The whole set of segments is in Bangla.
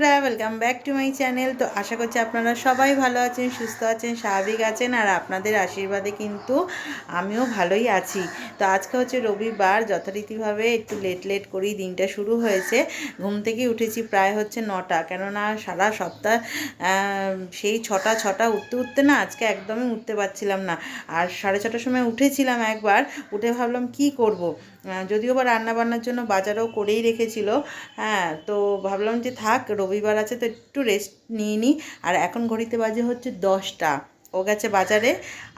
বন্ধুরা welcome back to my channel তো আশা করছি আপনারা সবাই ভালো আছেন, সুস্থ আছেন, স্বাভাবিক আছেন, আর আপনাদের আশীর্বাদে কিন্তু আমিও ভালোই আছি। তো আজকে হচ্ছে রবিবার, যথারীতিভাবে একটু লেট লেট করেই দিনটা শুরু হয়েছে। ঘুম থেকে উঠেছি প্রায় হচ্ছে নটা, কেননা সারা সপ্তাহ সেই ছটা ছটা উঠতে উঠতে না আজকে একদমই উঠতে পারছিলাম না। আর সাড়ে ছটার সময় উঠেছিলাম একবার, উঠে ভাবলাম কি করব। যদিও বা রান্নাবান্নার জন্য বাজারও করেই রেখেছিল। হ্যাঁ তো ভাবলাম যে থাক রবিবার আছে, তো একটু রেস্ট নিয়ে নিই আর এখন ঘড়িতে বাজে হচ্ছে দশটা। ও গেছে বাজারে,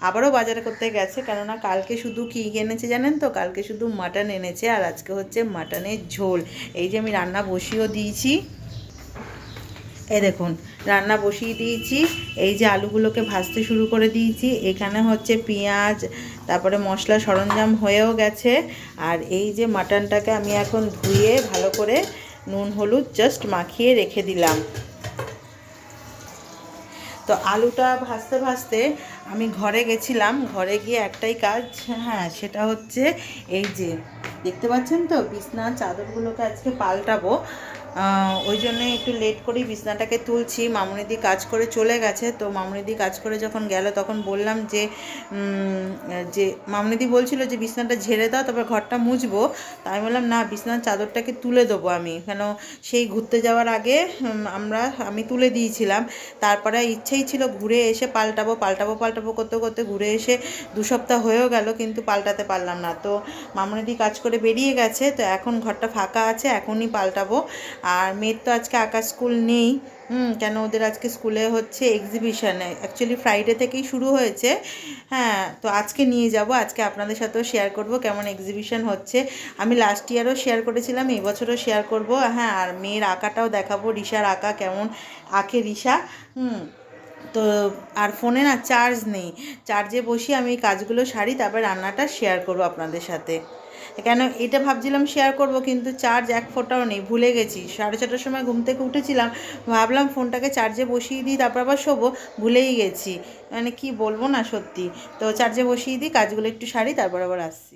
আবারও বাজারে করতে গেছে, কেননা কালকে শুধু কী এনেছে জানেন তো? কালকে শুধু মাটন এনেছে, আর আজকে হচ্ছে মাটনের ঝোল। এই যে আমি রান্না বসিয়েও দিয়েছি। এ দেখুন, রান্না বসিয়ে দিয়েছি। এই যে আলুগুলোকে ভাজতে শুরু করে দিয়েছি। এখানে হচ্ছে পেঁয়াজ, তারপরে মশলা সরঞ্জাম হয়েও গেছে। আর এই যে মাটনটাকে আমি এখন ধুয়ে ভালো করে নুন, হলুদ জাস্ট মাখিয়ে রেখে দিলাম। তো আলুটা ভাজতে ভাজতে আমি ঘরে গেছিলাম, ঘরে গিয়ে একটাই কাজ হ্যাঁ সেটা হচ্ছে এই যে, দেখতে পাচ্ছেন তো, বিছনা, চাদরগুলোকে আজকে পাল্টাবো। ওই জন্যে একটু লেট করেই বিছনাটাকে তুলছি। মামুনিদি কাজ করে চলে গেছে, তো মামুনিদি কাজ করে যখন গেল তখন বললাম যে যে মামুনিদি বলছিল যে, বিছনাটা ঝেড়ে দাও, তারপর ঘরটা মুছবো। তা আমি বললাম, না, বিছনার চাদরটাকে তুলে দেবো আমি। কেন সেই ঘুরতে যাওয়ার আগে আমরা, আমি তুলে দিয়েছিলাম। তারপরে ইচ্ছেই ছিল ঘুরে এসে পাল্টাবো পাল্টাবো পাল্টাবো করতে করতে ঘুরে এসে দু সপ্তাহ হয়েও গেল, কিন্তু পাল্টাতে পারলাম না। তো মামুনিদি কাজ করে বেরিয়ে গেছে, তো এখন ঘরটা ফাঁকা আছে, এখনই পাল্টাবো। আর মেয়ের তো আজকে আঁকা স্কুল নেই। হুম, কেন ওদের আজকে স্কুলে হচ্ছে এক্সিবিশানে অ্যাকচুয়ালি ফ্রাইডে থেকেই শুরু হয়েছে। হ্যাঁ তো আজকে নিয়ে যাব। আজকে আপনাদের সাথেও শেয়ার করব কেমন এক্সিবিশন হচ্ছে। আমি লাস্ট ইয়ারও শেয়ার করেছিলাম, এই বছরও শেয়ার করব। হ্যাঁ আর মেয়ের আঁকাটাও দেখাবো। রিসার আঁকা কেমন আঁকে রিসা হুম, তো আর ফোনে না চার্জ নেই। চার্জে বসিয়ে আমি কাজগুলো সারি, তারপর রান্নাটা শেয়ার করব আপনাদের সাথে। কেন এটা ভাবছিলাম শেয়ার করব, কিন্তু চার্জ এক ফোটাও নেই, ভুলে গেছি। সাড়ে ছটার সময় ঘুম থেকে উঠেছিলাম, ভাবলাম ফোনটাকে চার্জে বসিয়ে দিই, তারপর আবার শোবো, ভুলেই গেছি। মানে কি বলব না সত্যি। তো চার্জে বসিয়ে দিই, কাজগুলো একটু সারি, তারপর আবার আসছি।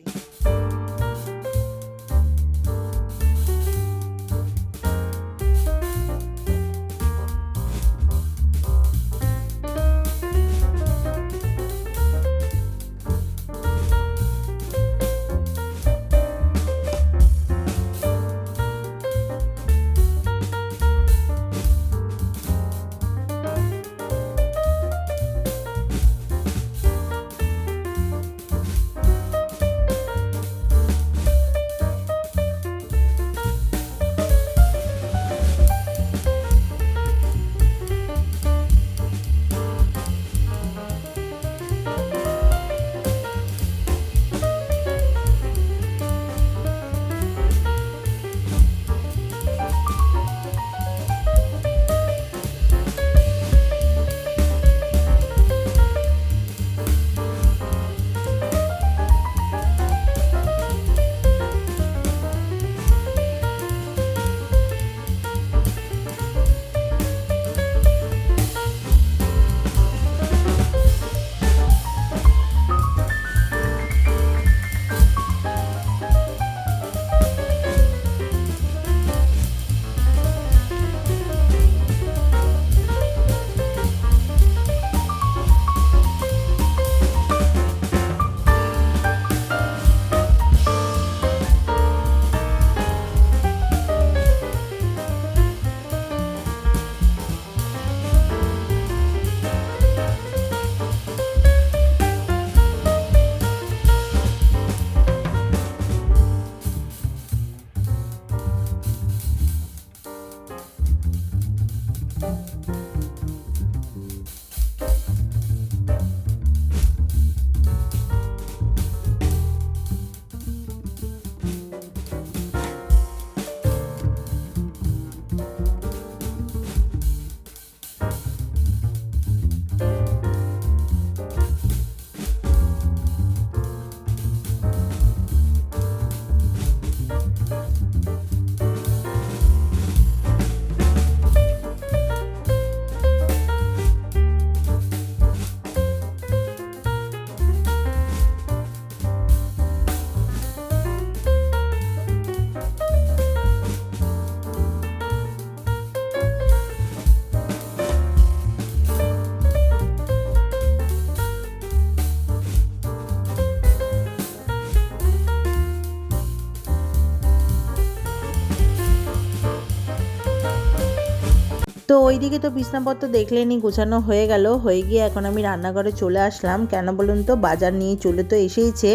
তো ওইদিকে তো বিছনাপত্র দেখলেনি, গোছানো হয়ে গেল। হয়ে গিয়ে এখন আমি রান্নাঘরে চলে আসলাম। কেন বলুন তো, বাজার নিয়ে চলে তো এসেইছে।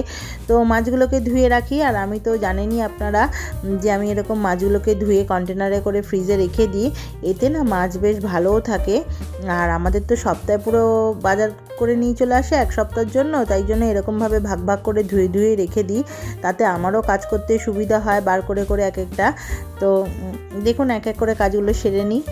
তো মাছগুলোকে ধুয়ে রাখি, আর আমি তো জানেনই আপনারা যে আমি এরকম মাছগুলোকে ধুয়ে কন্টেনারে করে ফ্রিজে রেখে দিই। এতে না মাছ বেশ ভালোও থাকে। আর আমাদের তো সপ্তাহে পুরো বাজার করে নিয়ে চলে আসে এক সপ্তাহের জন্য, তাই জন্য এরকমভাবে ভাগ ভাগ করে ধুয়ে ধুয়ে রেখে দিই। তাতে আমারও কাজ করতে সুবিধা হয় বার করে করে এক একটা। তো দেখুন এক এক করে কাজগুলো সেরে নিই।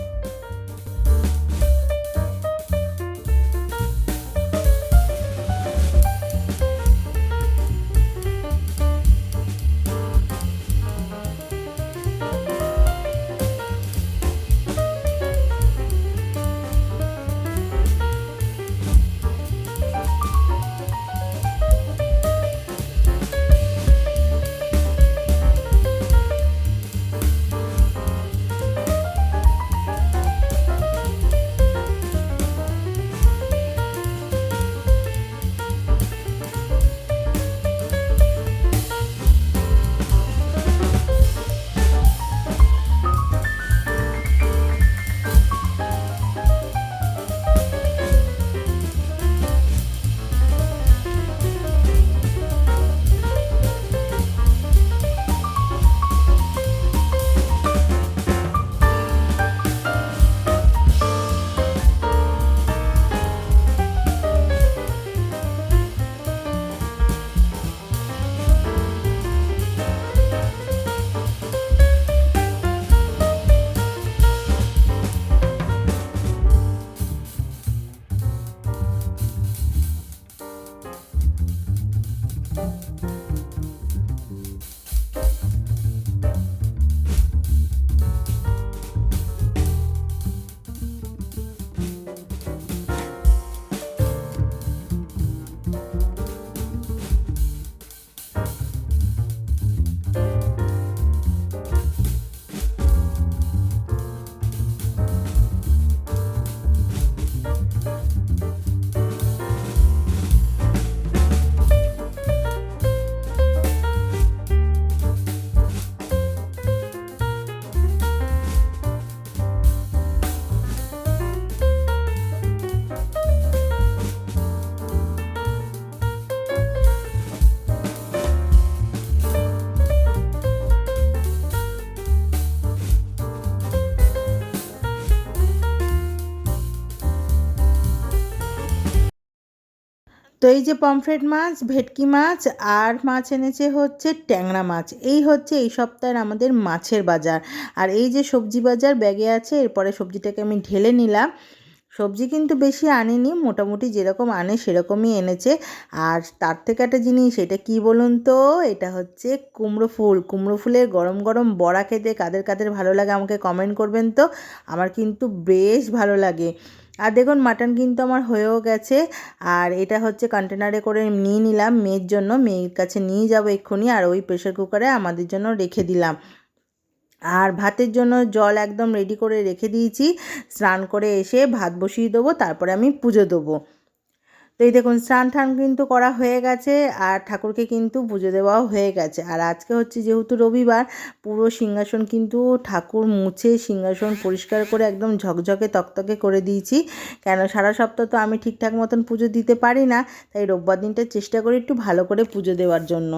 তো এই যে পমফ্রেট মাছ, ভেটকি মাছ আর মাছ এনেছে হচ্ছে ট্যাংরা মাছ। এই হচ্ছে এই সপ্তাহের আমাদের মাছের বাজার। আর এই যে সবজি বাজার ব্যাগে আছে, এরপরে সবজিটাকে আমি ঢেলে নিলাম। সবজি কিন্তু বেশি আনেনি, মোটামুটি যেরকম আনে সেরকমই এনেছে। আর তার থেকে একটা জিনিস, এটা কি বলুন তো? এটা হচ্ছে কুমড়ো ফুল। কুমড়ো ফুলের গরম গরম বড়া খেতে কাদের কাদের ভালো লাগে আমাকে কমেন্ট করবেন তো? আমার কিন্তু বেশ ভালো লাগে। আর দেখুন মাটন কিন্তু আমার হয়েও গেছে। আর এটা হচ্ছে কন্টেনারে করে নিয়ে নিলাম। মেয়ের জন্য, মেয়ের কাছে নিয়ে যাব এক্ষুনি। আর ওই প্রেশার কুকারে আমাদের জন্য রেখে দিলাম। আর ভাতের জন্য জল একদম রেডি করে রেখে দিয়েছি। স্নান করে এসে ভাত বসিয়ে দেবো। তারপরে আমি পুজো দেবো। তো এই দেখুন, স্নান ঠান কিন্তু করা হয়ে গেছে আর ঠাকুরকে কিন্তু পুজো দেওয়াও হয়ে গেছে। আর আজকে হচ্ছে যেহেতু রবিবার, পুরো সিংহাসন কিন্তু ঠাকুর মুছে সিংহাসন পরিষ্কার করে একদম ঝকঝকে তকতকে করে দিয়েছি। কেন, সারা সপ্তাহ তো আমি ঠিকঠাক মতন পুজো দিতে পারি না, তাই রোববার দিনটা চেষ্টা করি একটু ভালো করে পুজো দেওয়ার জন্য।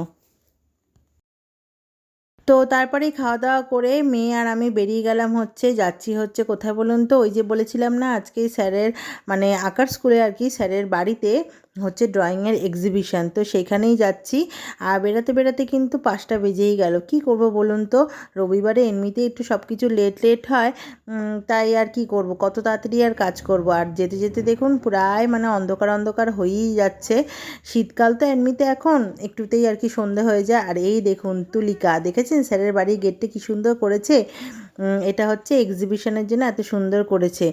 তো তারপরে খাওয়া দাওয়া করে মেয়ে আর আমি বেরিয়ে গেলাম হচ্ছে, যাচ্ছি হচ্ছে কোথায় বলুন তো? ওই যে বলেছিলাম না, আজকে স্যারের মানে আঁকার স্কুলে আর কি, স্যারের বাড়িতে। হচ্ছে ড্রয়িংয়ের এক্সিবিশন তো সেখানেই যাচ্ছি। আর বেড়াতে বেড়াতে কিন্তু পাঁচটা বেজেই গেল। কি করব বলুন তো? রবিবারে এমনিতেই একটু সব কিছু লেট লেট হয় তাই আর কি করব? কত তাড়াতাড়ি আর কাজ করব? আর যেতে যেতে দেখুন, প্রায় মানে অন্ধকার অন্ধকার হয়েই যাচ্ছে। শীতকাল তো এমনিতে এখন, একটুতেই আর কি সন্ধে হয়ে যায়। আর এই দেখুন, তুলিকা। দেখেছেন? স্যারের বাড়ির গেটটা কি সুন্দর করেছে? এটা হচ্ছে এক্সিবিশনের জন্য এত সুন্দর করেছে।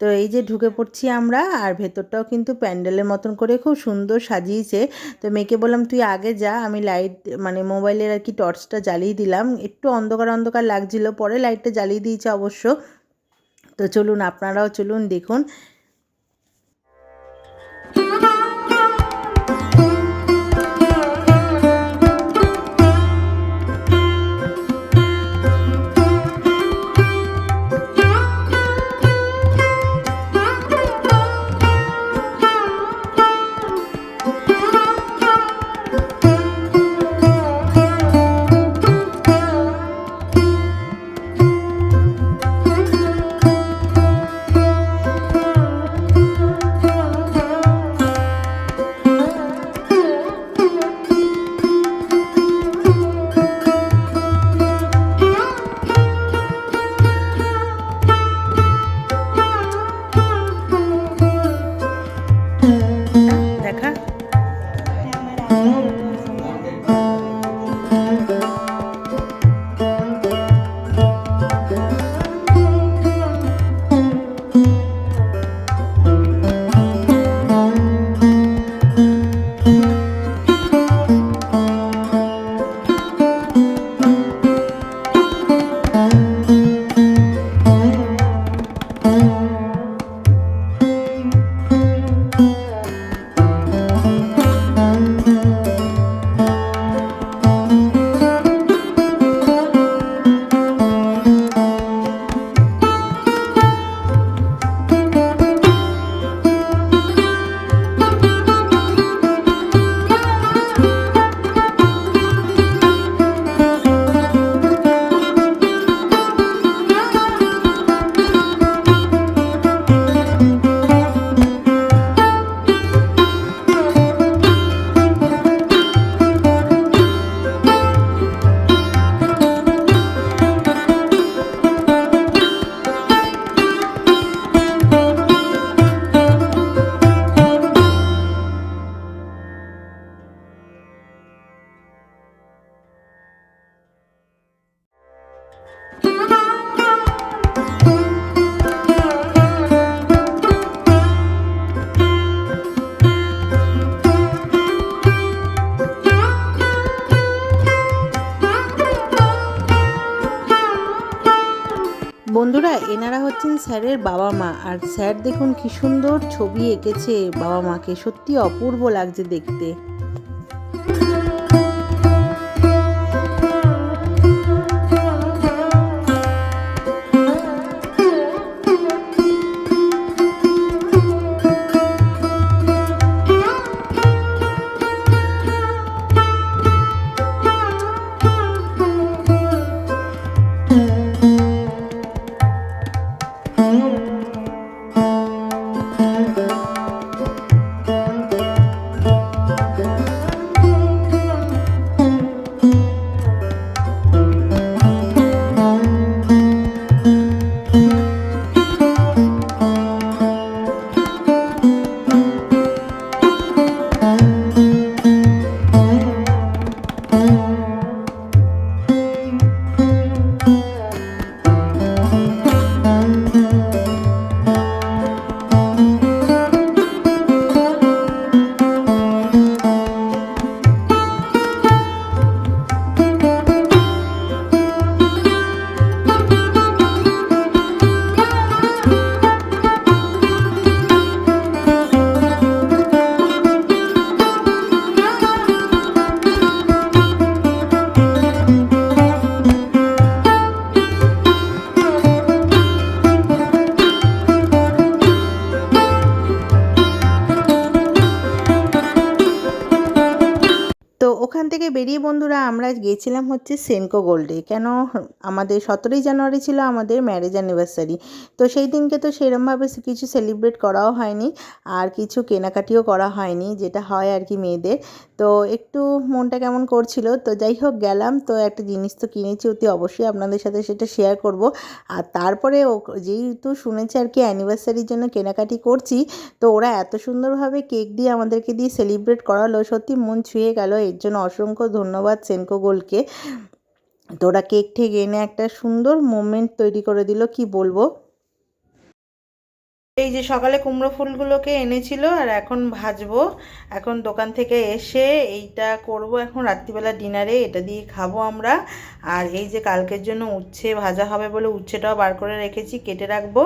তো এই যে ঢুকে পড়ছি আমরা, আর ভেতরটাও কিন্তু প্যান্ডেলের মতন করে খুব সুন্দর সাজিয়েছে। তো মেয়েকে বললাম, তুই আগে যা, আমি লাইট মানে মোবাইলের আর কি টর্চটা জ্বালিয়ে দিলাম। একটু অন্ধকার অন্ধকার লাগছিল, পরে লাইটটা জ্বালিয়ে দিয়েছে অবশ্য। তো চলুন, আপনারাও চলুন দেখুন। এনারা স্যারের বাবা মা। আর স্যার দেখুন কি সুন্দর ছবি এঁকেছে বাবা মাকে। সত্যি অপূর্ব লাগছে দেখতে। আমরা গিয়েছিলাম হচ্ছে সেনকো গোল্ডে কেন? আমাদের সতেরোই জানুয়ারি ছিল আমাদের ম্যারেজ অ্যানিভার্সারি তো সেই দিনকে তো সেরমভাবে কিছু সেলিব্রেট করাও হয়নি, আর কিছু কেনাকাটিও করা হয়নি, যেটা হয় আর কি মেয়েদের। তো একটু মনটা কেমন করছিল? তো যাই হোক গেলাম, তো একটা জিনিস তো কিনেছি, অতি অবশ্যই আপনাদের সাথে সেটা শেয়ার করব। আর তারপরে ও যেহেতু শুনেছি আর কি অ্যানিভার্সারির জন্য কেনাকাটি করছি, তো ওরা এত সুন্দরভাবে কেক দিয়ে আমাদেরকে দিয়ে সেলিব্রেট করালো, সত্যি মন ছুঁয়ে গেল। এর জন্য অসংখ্য ধন্যবাদ সেনকো গোলকে। তো ওরা কেক ঠেক এনে একটা সুন্দর মোমেন্ট তৈরি করে দিল, কি বলব? এই যে সকালে কুমড়ো ফুলগুলোকে এনেছিল আর এখন ভাজবো। এখন দোকান থেকে এসে এইটা করব। এখন রাত্রিবেলা ডিনারে এটা দিয়ে খাব আমরা। আর এই যে কালকের জন্য উচ্ছে ভাজা হবে বলে উচ্ছেটাও বার করে রেখেছি, কেটে রাখব।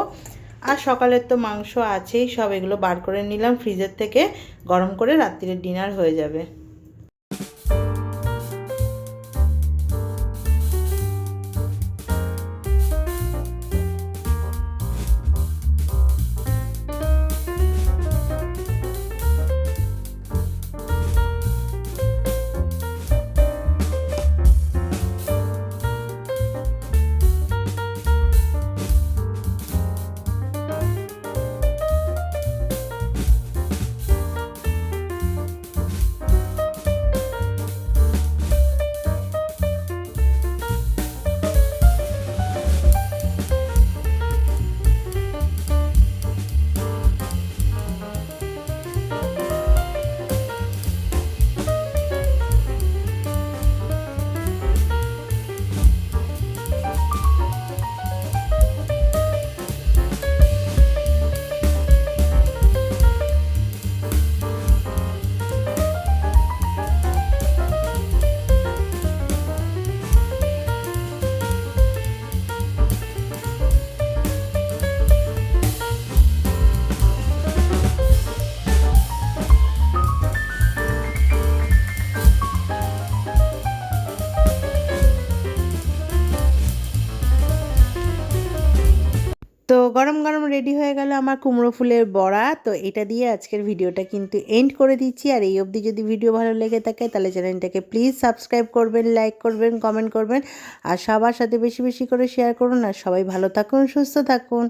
আর সকালের তো মাংস আছেই, সব এগুলো বার করে নিলাম ফ্রিজের থেকে। গরম করে রাত্রিরের ডিনার হয়ে যাবে। রেডি হয়ে গেল আমার কুমড়ো ফুলের বড়া। তো এটা দিয়ে আজকের ভিডিওটা কিন্তু এন্ড করে দিচ্ছি। আর এই অবধি যদি ভিডিও ভালো লেগে থাকে, তাহলে চ্যানেলটাকে প্লিজ সাবস্ক্রাইব করবেন লাইক করবেন কমেন্ট করবেন। আর সবার সাথে বেশি বেশি করে শেয়ার করুন। আর সবাই ভালো থাকুন, সুস্থ থাকুন।